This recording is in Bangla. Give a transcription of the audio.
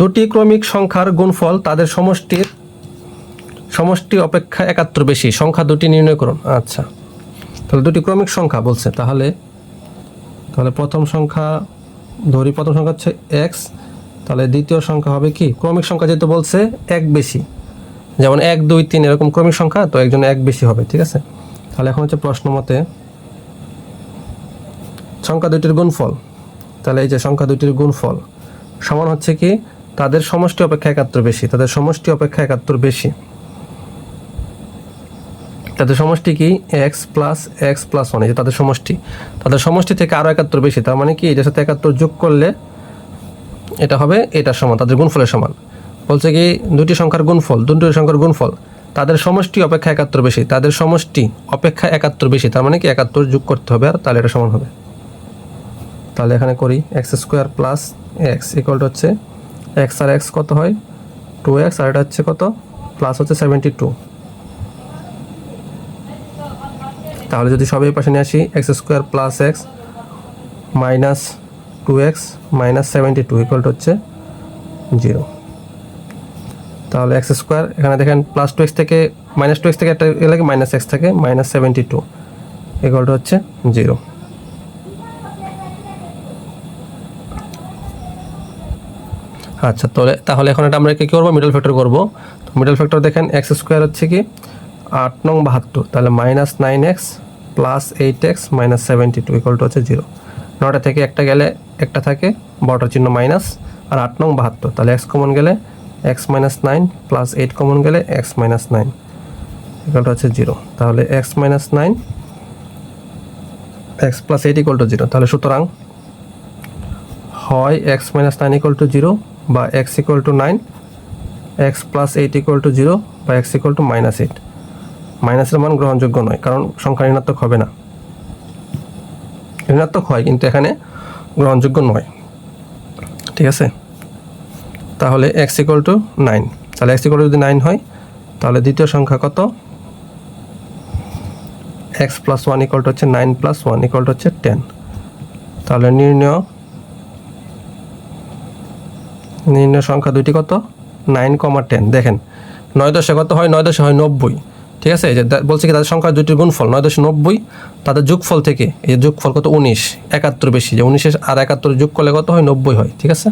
দুটি ক্রমিক সংখ্যার গুণফল তাদের সমষ্টির, সমষ্টি অপেক্ষা একাত্তর বেশি। সংখ্যা দুটি নির্ণয় করুন। আচ্ছা। তাহলে দুটি ক্রমিক সংখ্যা বলছে। তাহলে তাহলে প্রথম সংখ্যা, ধরি প্রথম সংখ্যা হচ্ছে এক্স তাহলে দ্বিতীয় সংখ্যা হবে কি? ক্রমিক সংখ্যা যেহেতু বলছে, এক বেশি। যেমন এক, দুই, তিন এরকম ক্রমিক সংখ্যা, তো একজন এক বেশি হবে, ঠিক আছে? তাহলে এখন হচ্ছে প্রশ্ন মতে সংখ্যা দুইটির গুণফল, তাহলে এই যে সংখ্যা দুইটির গুণফল, সমান হচ্ছে কি? তাদের সমষ্টি অপেক্ষা একাত্তর বেশি, তাদের সমষ্টি অপেক্ষা একাত্তর বেশি। তাদের সমষ্টি কি? X plus X plus one এই যে তাদের সমষ্টি। তাদের সমষ্টি থেকে আরও একাত্তর বেশি, তার মানে কি? এটার সাথে একাত্তর যোগ করলে এটা হবে এটার সমান, তাদের গুণফলের সমান। বলছে কি দুটি সংখ্যার গুণফল, দুটি সংখ্যার গুণফল, তাদের সমষ্টি অপেক্ষা একাত্তর বেশি, তাদের সমষ্টি অপেক্ষা একাত্তর বেশি, তার মানে কি? একাত্তর যোগ করতে হবে আর তাহলে এটা সমান হবে। তাহলে এখানে করি X square plus X equal হচ্ছে এক্স আর এক্স কত হয়? টু এক্স আর এটা হচ্ছে কত? প্লাস হচ্ছে সেভেন্টি টু তাহলে যদি সবাই পাশে নিয়ে আসি X square plus X minus two X minus seventy two equal হচ্ছে জিরো তাহলে এক্স স্কোয়ার এখানে দেখেন প্লাস টু এক্স থেকে মাইনাস টু এক্স থেকে একটা লাগে মাইনাস এক্স থেকে মাইনাস সেভেন্টি টু ইকুয়াল হচ্ছে জিরো আচ্ছা তাহলে তাহলে এখন এটা আমরা কি করব? মিডল ফ্যাক্টর করব। মিডল ফ্যাক্টর দেখেন এক্স স্কোয়ার হচ্ছে কি? আট নং বাহাত্তর। তাহলে minus nine X plus eight X minus seventy two equal to হচ্ছে জিরো নটা থেকে একটা গেলে একটা থাকে বড়টার চিহ্ন মাইনাস আর আট নং বাহাত্তর। তাহলে এক্স কমন গেলে X minus nine plus eight common গেলে X minus nine equal to হচ্ছে জিরো তাহলে X minus nine X plus eight equal to zero তাহলে সুতরাং হয় X minus nine equal to zero বা X equal to nine X plus eight equal to zero বা X equal to minus eight মাইনাসের মান গ্রহণযোগ্য নয়, কারণ সংখ্যা ঋণাত্মক হবে না। ঋণাত্মক হয়, কিন্তু এখানে গ্রহণযোগ্য নয়। ঠিক আছে? তাহলে এক্স ইকুয়াল টু নাইন তাহলে এক্স ইকুয়াল যদি নাইন হয়, তাহলে দ্বিতীয় সংখ্যা কত? X plus one equal to হচ্ছে nine plus one equal to হচ্ছে টেন তাহলে নির্ণয় নির্ণয় সংখ্যা দুইটি কত? Nine comma ten. দেখেন, নয় দশে কত হয়? নয় দশে হয় নব্বই। ঠিক আছে? যে বলছে কি তাদের সংখ্যা দুইটির গুণফল, নয় দশে নব্বই। তাদের যোগফল থেকে এই যোগফল কত? উনিশ। একাত্তর বেশি। যে উনিশে আর একাত্তর যুগ করলে কত হয়? নব্বই হয়। ঠিক আছে?